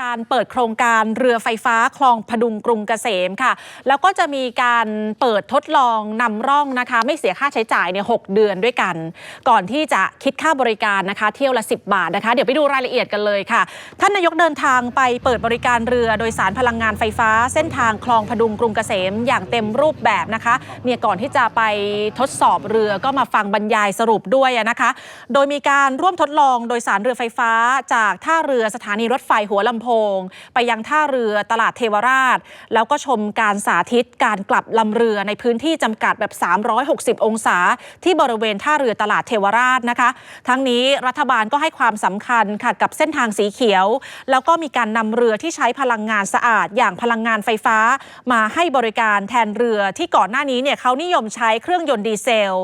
การเปิดโครงการเรือไฟฟ้าคลองพดุงกรุงเกษมค่ะ แล้วก็จะมีการเปิดทดลองนำร่องนะคะ ไม่เสียค่าใช้จ่ายเนี่ยหกเดือนด้วยกัน ก่อนที่จะคิดค่าบริการนะคะ เที่ยวละ 10 บาทนะคะ เดี๋ยวไปดูรายละเอียดกันเลยค่ะ ท่านนายกเดินทางไปเปิดบริการเรือโดยสารพลังงานไฟฟ้า เส้นทางคลองพดุงกรุงเกษม อย่างเต็มรูปแบบนะคะเนี่ยก่อนที่จะไปทดสอบเรือก็มาฟังบรรยายสรุปด้วยนะคะ โดยมีการร่วมทดลองโดยสารเรือไฟฟ้า จากท่าเรือสถานีรถไฟหัวลำโพง ไปยังท่าเรือตลาดเทวราช แล้วก็ชมการสาธิตการกลับลำเรือในพื้นที่จำกัดแบบ 360 องศา ที่บริเวณท่าเรือตลาดเทวราชนะคะ ทั้งนี้รัฐบาลก็ให้ความสำคัญค่ะกับเส้นทางสีเขียว แล้วก็มีการนำเรือที่ใช้พลังงานสะอาด อย่างพลังงานไฟฟ้า มาให้บริการแทนเรือที่ก่อนหน้านี้เนี่ยเขานิยมใช้เครื่องยนต์ดีเซล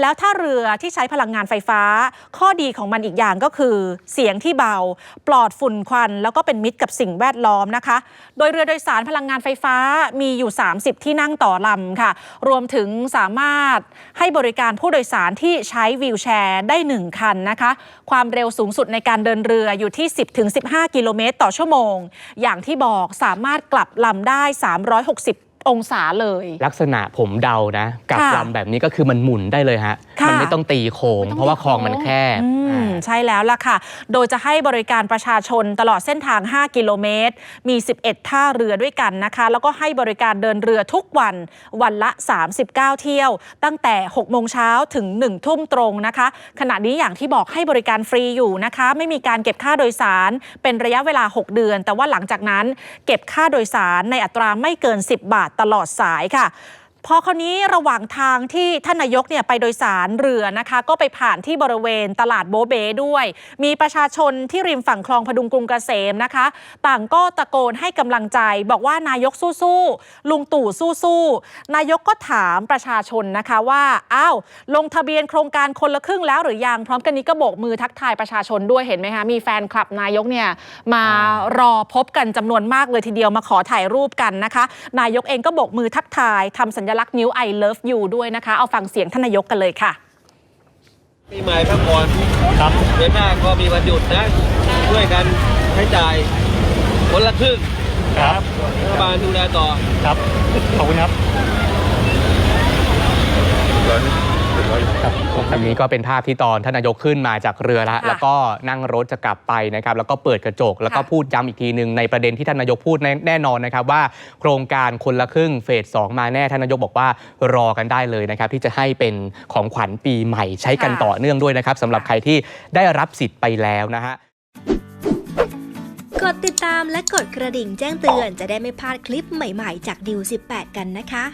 แล้วถ้าเรือที่ใช้พลังงานไฟฟ้า ข้อดีของมันอีกอย่างก็คือ เสียงที่เบา ปลอดฝุ่นควันแล้วก็เป็นมิตรกับสิ่งแวดล้อมนะคะ โดยเรือโดยสารพลังงานไฟฟ้ามีอยู่ 30 ที่นั่งต่อลำค่ะ รวมถึงสามารถให้บริการผู้โดยสารที่ใช้วีลแชร์ได้ 1 คันนะคะ ความเร็วสูงสุดในการเดินเรืออยู่ที่ 10-15 กิโลเมตรต่อชั่วโมง อย่างที่บอกสามารถกลับลำได้ 360 องศาเลย ลักษณะผมเดานะ กับค่ะ ลำแบบนี้ก็คือมันหมุนได้เลยฮะค่ะ มัไม่ต้องตีโค้งไม่ต้องเพราะว่าตีคลองมันแคบอืมอ่าใช่แล้วล่ะค่ะ โดยจะให้บริการประชาชนตลอดเส้นทาง 5 กิโลเมตร มี 11 ท่าเรือด้วยกันนะคะ แล้วก็ให้บริการเดินเรือทุกวัน วันละ 39 เที่ยว ตั้งแต่ 6 โมงเช้าถึง 1 ทุ่มตรงนะคะ ขณะนี้อย่างที่บอกให้บริการฟรีอยู่นะคะ ไม่มีการเก็บค่าโดยสาร เป็นระยะเวลา 6 เดือน แต่ว่าหลังจากนั้นเก็บค่าโดยสารในอัตราไม่เกิน 10 บาทตลอดสายค่ะ พอคราวนี้ระหว่างทางที่ท่านนายกเนี่ยไปโดยสารเรือนะคะ ก็ไปผ่านที่บริเวณตลาดโบเบด้วย มีประชาชนที่ริมฝั่งคลองพดุงกรุงเกษมนะคะ ต่างก็ตะโกนให้กำลังใจ บอกว่านายกสู้ๆลุงตู่สู้ๆนายกก็ถามประชาชนนะคะว่าอ้าวลงทะเบียนโครงการคนละครึ่งแล้วหรือยังพร้อมกันนี้ก็โบกมือทักทายประชาชนด้วยเห็นไหมคะมีแฟนคลับนายกเนี่ยมารอพบกันจำนวนมากเลยทีเดียวมาขอถ่ายรูปกันนะคะ นายกเองก็โบกมือทักทายทำสัญลักษณ์นิ้ว I love you ด้วยนะคะ เอาฟังเสียงท่านนายกกันเลยค่ะ ปีใหม่พักผ่อนครับเดือนหน้าก็มีวันหยุดนะช่วยกันใช้จ่ายคนละครึ่งครับรัฐบาลดูแลต่อครับ ขอบคุณครับ อันนี้ก็เป็นภาพที่ตอนท่านนายกขึ้นมาจากเรือแล้วค่ะแล้วก็นั่งรถจะกลับไปนะครับ แล้วก็เปิดกระจก แล้วก็ค่ะพูดย้ำอีกทีหนึ่งในประเด็นที่ท่านนายกพูดแน่แน่นอนนะครับว่า โครงการคนละครึ่งเฟสสองมาแน่ท่านนายกบอกว่ารอกันได้เลยนะครับ ที่จะให้เป็นของขวัญปีใหม่ใช้กันค่ะต่อเนื่องด้วยนะครับสำหรับใครที่ได้รับสิทธิ์ไปแล้วนะฮะกดติดตามและกดกระดิ่งแจ้งเตือนจะได้ไม่พลาดคลิปใหม่ๆ จากดิว18 กันนะคะ